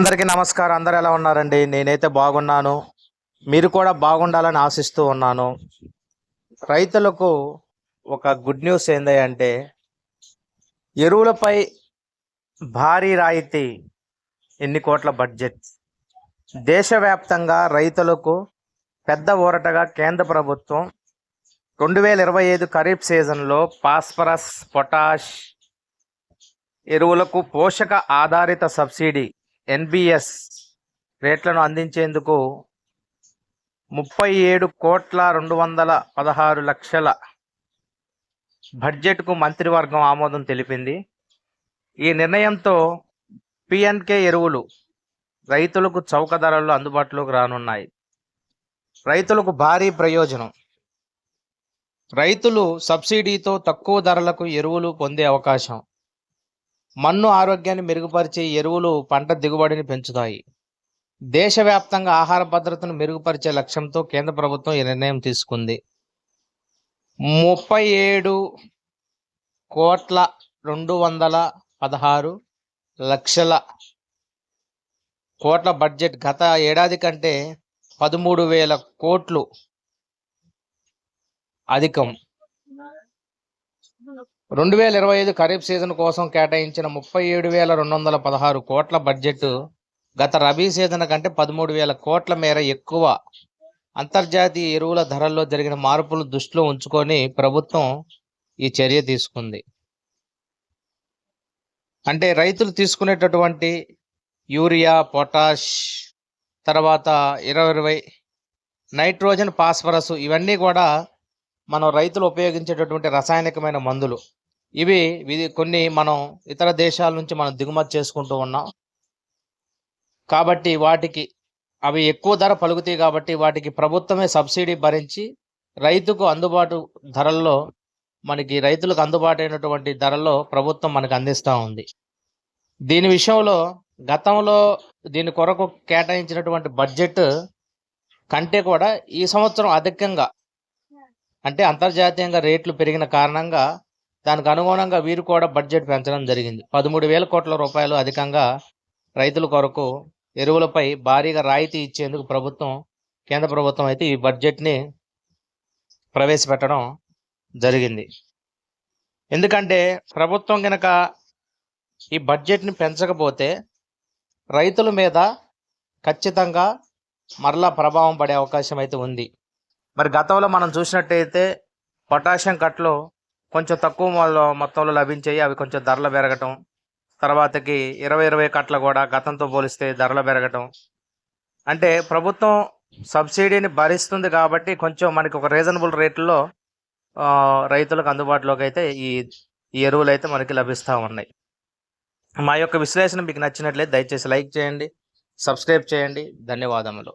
అందరికీ నమస్కారం. అందరు ఎలా ఉన్నారండి? నేనైతే బాగున్నాను. మీరు కూడా బాగుండాలని ఆశిస్తూ ఉన్నాను. రైతులకు ఒక గుడ్ న్యూస్ ఏంది అంటే ఎరువులపై భారీ రాయితీ ఎన్ని కోట్ల బడ్జెట్. దేశవ్యాప్తంగా రైతులకు పెద్ద ఊరటగా కేంద్ర ప్రభుత్వం రెండు వేల ఇరవై ఐదు ఖరీఫ్ సీజన్లో ఫాస్ఫరస్ పొటాష్ ఎరువులకు పోషక ఆధారిత సబ్సిడీ ఎన్బిఎస్ రేట్లను అందించేందుకు ముప్పై ఏడు కోట్ల రెండు వందల పదహారు లక్షల బడ్జెట్కు మంత్రివర్గం ఆమోదం తెలిపింది. ఈ నిర్ణయంతో పిఎన్కే ఎరువులు రైతులకు చౌక ధరల్లో అందుబాటులోకి రానున్నాయి. రైతులకు భారీ ప్రయోజనం. రైతులు సబ్సిడీతో తక్కువ ధరలకు ఎరువులు పొందే అవకాశం. మన్ను ఆరోగ్యాన్ని మెరుగుపరిచే ఎరువులు పంట దిగుబడిని పెంచుతాయి. దేశవ్యాప్తంగా ఆహార భద్రతను మెరుగుపరిచే లక్ష్యంతో కేంద్ర ప్రభుత్వం ఈ నిర్ణయం తీసుకుంది. ముప్పై ఏడు కోట్ల రెండు వందల పదహారు లక్షల కోట్ల బడ్జెట్ గత ఏడాది కంటే పదమూడు వేల కోట్లు అధికం. రెండు వేల ఇరవై ఐదు ఖరీఫ్ సీజన్ కోసం కేటాయించిన ముప్పై ఏడు వేల రెండు వందల పదహారు కోట్ల బడ్జెట్ గత రబీ సీజన్ కంటే పదమూడు వేల కోట్ల మేర ఎక్కువ అంతర్జాతీయ ఎరువుల ధరల్లో జరిగిన మార్పులు దృష్టిలో ఉంచుకొని ప్రభుత్వం ఈ చర్య తీసుకుంది. అంటే రైతులు తీసుకునేటటువంటి యూరియా పొటాష్ తర్వాత ఇరవై ఇరవై నైట్రోజన్ ఫాస్ఫరస్ ఇవన్నీ కూడా మనం రైతులు ఉపయోగించేటటువంటి రసాయనికమైన మందులు. ఇవి ఇది కొన్ని మనం ఇతర దేశాల నుంచి మనం దిగుమతి చేసుకుంటూ ఉన్నాం. కాబట్టి వాటికి అవి ఎక్కువ ధర పలుకుతాయి కాబట్టి వాటికి ప్రభుత్వమే సబ్సిడీ భరించి రైతుకు అందుబాటు ధరల్లో మనకి రైతులకు అందుబాటు అయినటువంటి ధరల్లో ప్రభుత్వం మనకు అందిస్తూ ఉంది. దీని విషయంలో గతంలో దీని కొరకు కేటాయించినటువంటి బడ్జెట్ కంటే కూడా ఈ సంవత్సరం అధికంగా అంటే అంతర్జాతీయంగా రేట్లు పెరిగిన కారణంగా దానికి అనుగుణంగా వీరు కూడా బడ్జెట్ పెంచడం జరిగింది. పదమూడు వేల కోట్ల రూపాయలు అధికంగా రైతుల కొరకు ఎరువులపై భారీగా రాయితీ ఇచ్చేందుకు ప్రభుత్వం కేంద్ర ప్రభుత్వం అయితే ఈ బడ్జెట్ని ప్రవేశపెట్టడం జరిగింది. ఎందుకంటే ప్రభుత్వం కనుక ఈ బడ్జెట్ని పెంచకపోతే రైతుల మీద ఖచ్చితంగా మరలా ప్రభావం పడే అవకాశం అయితే ఉంది. మరి గతంలో మనం చూసినట్టయితే పొటాషియం కట్లు కొంచెం తక్కువ మొత్తంలో లభించాయి. అవి కొంచెం ధరలు పెరగటం తర్వాతకి ఇరవై ఇరవై కట్ల కూడా గతంతో పోలిస్తే ధరలు పెరగటం. అంటే ప్రభుత్వం సబ్సిడీని భరిస్తుంది కాబట్టి కొంచెం మనకి ఒక రీజనబుల్ రేట్లో రైతులకు అందుబాటులోకి అయితే ఈ ఈ ఎరువులు అయితే మనకి లభిస్తూ ఉన్నాయి. మా యొక్క విశ్లేషణ మీకు నచ్చినట్లయితే దయచేసి లైక్ చేయండి సబ్స్క్రైబ్ చేయండి. ధన్యవాదములు.